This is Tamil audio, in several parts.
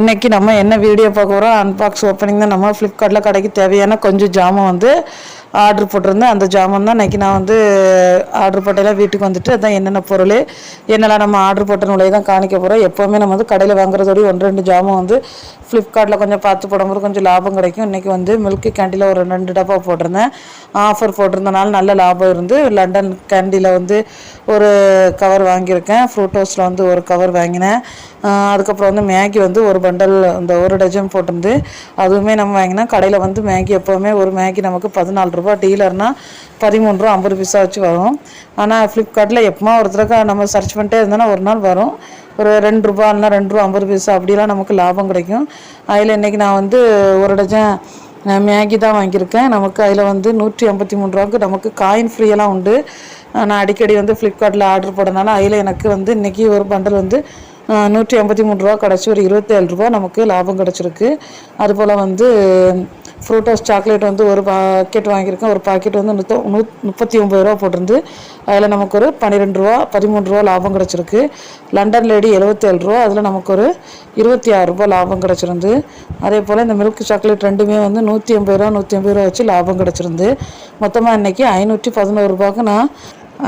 இன்றைக்கி நம்ம என்ன வீடியோ பார்க்க போகிறோம் அன்பாக்ஸ் ஓப்பனிங் தான். நம்ம ஃப்ளிப்கார்ட்டில் கடைக்கு தேவையான கொஞ்சம் ஜாமான் வந்து ஆர்டர் போட்டிருந்தேன். அந்த ஜாமான் தான் இன்றைக்கி நான் வந்து ஆர்டர் போட்டெல்லாம் வீட்டுக்கு வந்துட்டு அதான் என்னென்ன பொருள் என்னெல்லாம் நம்ம ஆர்டர் போட்ட நுழைய தான் காணிக்க போகிறோம் எப்போவுமே நம்ம வந்து கடையில் வாங்குறதோடய ஒன்று ரெண்டு ஜாமான் வந்து ஃப்ளிப்கார்ட்டில் கொஞ்சம் பார்த்து போடும்போது கொஞ்சம் லாபம் கிடைக்கும். இன்றைக்கி வந்து மில்க் கேண்டியில் ஒரு ரெண்டு டப்பா போட்டிருந்தேன். ஆஃபர் போட்டிருந்தனால நல்ல லாபம் இருந்து லண்டன் கேண்டியில் வந்து ஒரு கவர் வாங்கியிருக்கேன். ஃப்ரூட் ஹவுஸில் வந்து ஒரு கவர் வாங்கினேன். அதுக்கப்புறம் வந்து மேகி வந்து ஒரு பண்டல் இந்த ஒரு டஜன் போட்டிருந்து அதுவுமே நம்ம வாங்கினா கடையில் வந்து மேகி எப்போவுமே ஒரு மேகி நமக்கு பதினாலு ரூபா டீலர்னா பதிமூணு ரூபா ஐம்பது பைசா வச்சு வரும். ஆனால் ஃப்ளிப்கார்ட்டில் எப்போமா ஒரு தடவை நம்ம சர்ச் பண்ணிட்டே இருந்தோன்னா ஒரு நாள் வரும். ஒரு ரெண்டு ரூபா இல்லைனா ரெண்டு ரூபா ஐம்பது பைசா அப்படிலாம் நமக்கு லாபம் கிடைக்கும். அதில் இன்றைக்கி நான் வந்து ஒரு டஜன் மேகி தான் வாங்கியிருக்கேன். நமக்கு அதில் வந்து நூற்றி ஐம்பத்தி மூணு ரூபாய்க்கு நமக்கு காயின் ஃப்ரீயெல்லாம் உண்டு. நான் அடிக்கடி வந்து ஃப்ளிப்கார்ட்டில் ஆர்டர் போடுறதுனால அதில் எனக்கு வந்து இன்றைக்கி ஒரு பண்டல் வந்து நூற்றி ஐம்பத்தி மூணு ரூபா கிடச்சி ஒரு இருபத்தேழு ரூபா நமக்கு லாபம் கிடச்சிருக்கு. அதுபோல் வந்து ஃப்ரூட்டோஸ் சாக்லேட் வந்து ஒரு பாக்கெட் வாங்கியிருக்கேன். ஒரு பாக்கெட் வந்து நுத்த நூ முப்பத்தி ஒம்பது ரூபா போட்டிருந்து அதில் நமக்கு ஒரு பன்னிரெண்டு ரூபா பதிமூணு ரூபா லாபம் கிடச்சிருக்கு. லண்டன் லேடி எழுபத்தேழு ரூபா அதில் நமக்கு ஒரு இருபத்தி ஆறு ரூபா லாபம் கிடச்சிருந்து அதே போல் இந்த மில்க் சாக்லேட் ரெண்டுமே வந்து நூற்றி எண்பது ரூபா நூற்றி ஐம்பது ரூபா வச்சு லாபம் கிடச்சிருந்து மொத்தமாக இன்றைக்கி ஐநூற்றி பதினோரு ரூபாய்க்கு நான்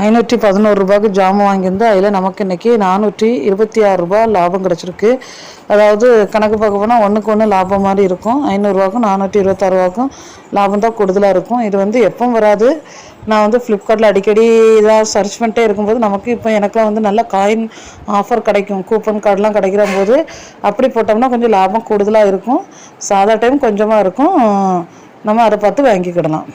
ஐநூற்றி பதினோரு ரூபாய்க்கு ஜாமான் வாங்கியிருந்து அதில் நமக்கு இன்றைக்கி நானூற்றி இருபத்தி ஆறு ரூபா லாபம் கிடச்சிருக்கு. அதாவது கணக்கு பார்க்க போனால் ஒன்றுக்கு ஒன்று லாபம் மாதிரி இருக்கும். ஐநூறுரூவாக்கும் நானூற்றி இருபத்தாறு ரூபாக்கும் லாபம் தான் கூடுதலாக இருக்கும். இது வந்து எப்பவும் வராது. நான் வந்து ஃப்ளிப்கார்ட்டில் அடிக்கடி இதாக சர்ச் பண்ணிட்டே இருக்கும்போது நமக்கு இப்போ எனக்குலாம் வந்து நல்ல காயின் ஆஃபர் கிடைக்கும். கூப்பன் கார்டெலாம் கிடைக்கிற போது அப்படி போட்டோம்னா கொஞ்சம் லாபம் கூடுதலாக இருக்கும். சாதா டைம் கொஞ்சமாக இருக்கும். நம்ம அதை பார்த்து வாங்கிக்கிடலாம்.